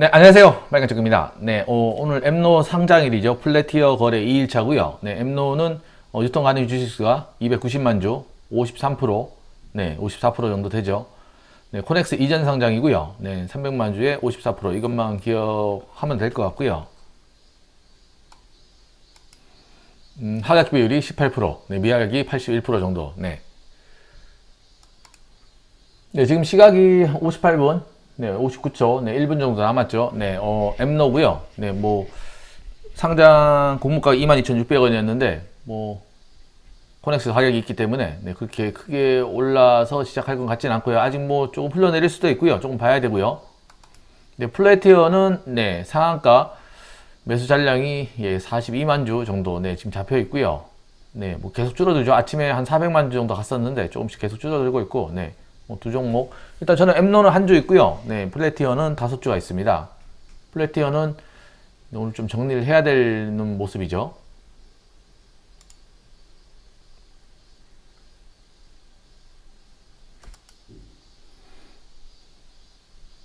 네, 안녕하세요. 빨간쪽입니다. 네, 어, 오늘 엠노 상장일이죠. 플래티어 거래 2일차고요 네, 엠노는 어, 유통 가능 주식수가 290만 주, 53%, 네, 54% 정도 되죠. 네, 코넥스 이전 상장이고요. 네, 300만 주에 54% 이것만 기억하면 될 것 같고요. 음, 하락 비율이 18%, 네, 미하락이 81% 정도. 네. 네, 지금 시각이 58분, 네, 59초, 네, 1분 정도 남았죠. 네, 어, 엠노고요. 네, 뭐 상장 공모가 22,600원이었는데 뭐 코넥스 가격이 있기 때문에 네, 그렇게 크게 올라서 시작할 것 같지는 않고요. 아직 뭐 조금 흘러내릴 수도 있고요. 조금 봐야 되고요. 네, 플래티어는 네, 상한가 매수 잔량이 예, 42만 주 정도 네, 지금 잡혀 있고요. 네, 뭐 계속 줄어들죠. 아침에 한 400만 주 정도 갔었는데 조금씩 계속 줄어들고 있고, 네, 뭐 두 종목. 일단 저는 엠노는 한주 있고요. 네, 플래티어는 다섯 주가 있습니다. 플래티어는 오늘 좀 정리를 해야 되는 모습이죠.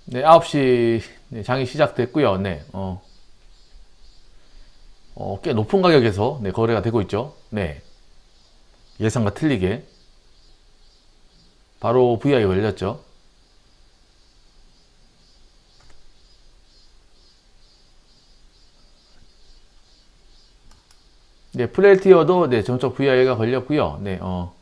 네, 9시 네, 장이 시작됐고요. 네, 어, 어, 꽤 높은 가격에서 네, 거래가 되고 있죠. 네, 예상과 틀리게 바로 VI 걸렸죠. 네, 플레티어도 네, 정적 VI가 걸렸고요. 네, 어.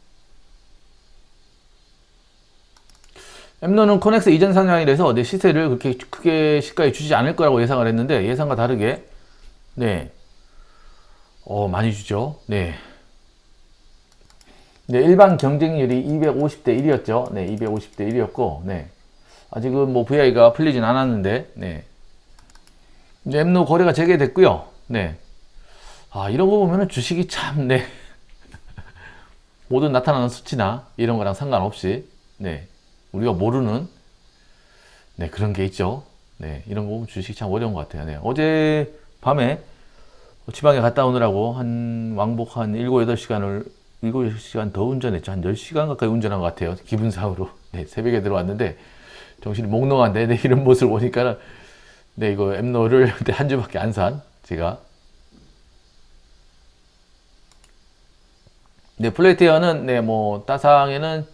엠노는 코넥스 이전 상장이라서 네, 시세를 그렇게 크게 시가에 주지 않을 거라고 예상을 했는데 예상과 다르게 네, 어, 많이 주죠. 네. 네, 일반 경쟁률이 250대 1이었죠. 네, 250대 1이었고, 네. 아직은 뭐 VI가 풀리진 않았는데, 네. 이제 엠노 거래가 재개됐고요. 네. 아, 이런 거 보면은 주식이 참, 네. 모든 나타나는 수치나 이런 거랑 상관없이, 네. 우리가 모르는, 네, 그런 게 있죠. 네. 이런 거 보면 주식이 참 어려운 것 같아요. 네. 어제 밤에 지방에 갔다 오느라고 한 왕복 한 7, 8시간을 7시간 더 운전했죠. 한 10시간 가까이 운전한 것 같아요. 기분상으로. 네, 새벽에 들어왔는데 정신이 몽롱한데 네, 이런 모습을 보니까는 네, 이거 엠노를 한 주밖에 안 산 제가 네, 플레이티어는 네, 뭐 따상에는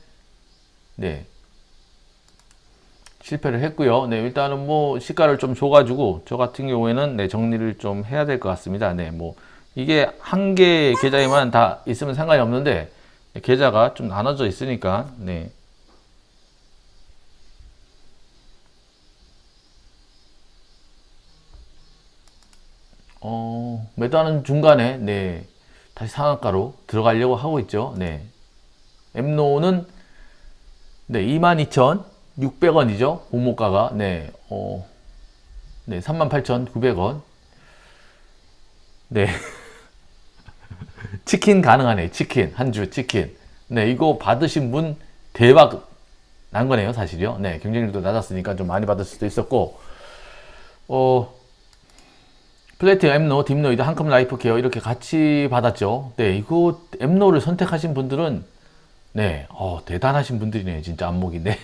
네. 실패를 했고요. 네, 일단은 뭐 시가를 좀 줘가지고 저 같은 경우에는 네, 정리를 좀 해야 될 것 같습니다. 네, 뭐 이게 한 개 계좌에만 다 있으면 상관이 없는데 계좌가 좀 나눠져 있으니까 네. 어, 매도하는 중간에 네. 다시 상한가로 들어가려고 하고 있죠. 네. 엠노는 네, 22,600원이죠. 공모가가 네. 어, 네, 38,900원. 네. 치킨 가능하네. 치킨. 한 주 치킨. 네, 이거 받으신 분 대박 난 거네요, 사실요. 네, 경쟁률도 낮았으니까 좀 많이 받을 수도 있었고, 어, 플래티 엠노, 딥노이드, 한컴 라이프 케어 이렇게 같이 받았죠. 네, 이거 엠노를 선택하신 분들은 네, 어, 대단하신 분들이네요. 진짜 안목이. 네.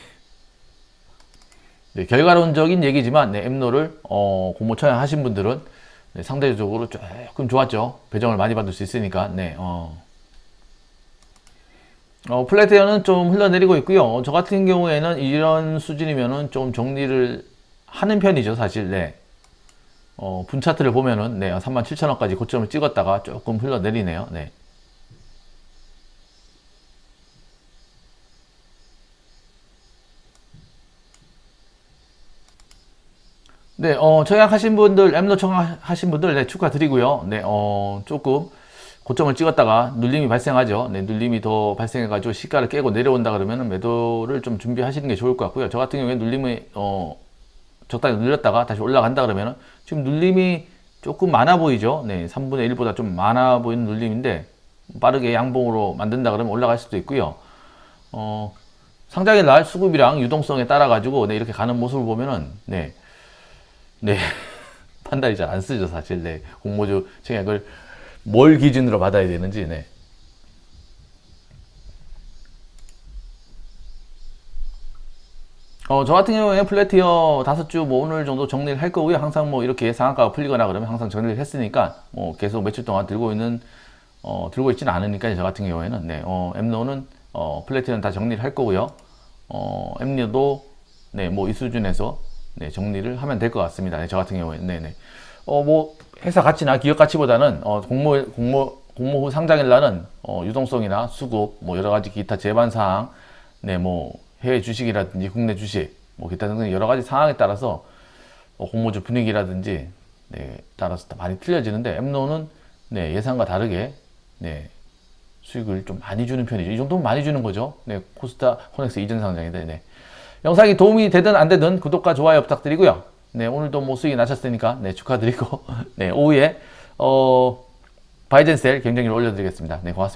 네, 결과론적인 얘기지만 네, 엠노를 어, 공모 처형 하신 분들은 네, 상대적으로 조금 좋았죠. 배정을 많이 받을 수 있으니까. 네, 어. 어, 플래티어는 좀 흘러내리고 있고요. 어, 저 같은 경우에는 이런 수준이면은 좀 정리를 하는 편이죠, 사실. 네. 어, 분 차트를 보면은 네, 37,000원까지 고점을 찍었다가 조금 흘러내리네요. 네. 네, 어, 청약하신 분들, 엠노 청약하신 분들, 네, 축하드리고요. 네, 어, 조금 고점을 찍었다가 눌림이 발생하죠. 네, 눌림이 더 발생해가지고 시가를 깨고 내려온다 그러면 매도를 좀 준비하시는 게 좋을 것 같고요. 저 같은 경우에 눌림이, 어, 적당히 눌렸다가 다시 올라간다 그러면은 지금 눌림이 조금 많아 보이죠. 네, 3분의 1보다 좀 많아 보이는 눌림인데 빠르게 양봉으로 만든다 그러면 올라갈 수도 있고요. 어, 상장의 날 수급이랑 유동성에 따라 가지고 네, 이렇게 가는 모습을 보면은 네. 네. 판단이 잘 안 쓰죠, 사실. 네. 공모주 청약을 뭘 기준으로 받아야 되는지, 네. 어, 저 같은 경우에 플래티어 다섯 주 뭐 오늘 정도 정리를 할 거고요. 항상 뭐 이렇게 상한가가 풀리거나 그러면 항상 정리를 했으니까 뭐 계속 며칠 동안 들고 있는 어, 들고 있지는 않으니까 저 같은 경우에는 네, 어, 엠노는 어, 플래티어는 다 정리를 할 거고요. 어, 엠니도 네, 뭐 이 수준에서 네, 정리를 하면 될 것 같습니다. 네, 저 같은 경우에는 네, 네. 어, 뭐 회사 가치나 기업 가치보다는 어, 공모 공모 공모 후 상장일 날은 어, 유동성이나 수급 뭐 여러 가지 기타 제반 사항 네, 뭐 해외 주식이라든지 국내 주식 뭐 기타 등등 여러 가지 상황에 따라서 어, 공모주 분위기라든지 네, 따라서 다 많이 틀려지는데 엠노는 네, 예상과 다르게 네, 수익을 좀 많이 주는 편이죠. 이 정도면 많이 주는 거죠. 네, 코스타 코넥스 이전 상장인데, 네. 영상이 도움이 되든 안 되든 구독과 좋아요 부탁드리고요. 네, 오늘도 뭐 수익이 나셨으니까, 네, 축하드리고, 네, 오후에, 어, 바이젠셀 경쟁률 올려드리겠습니다. 네, 고맙습니다.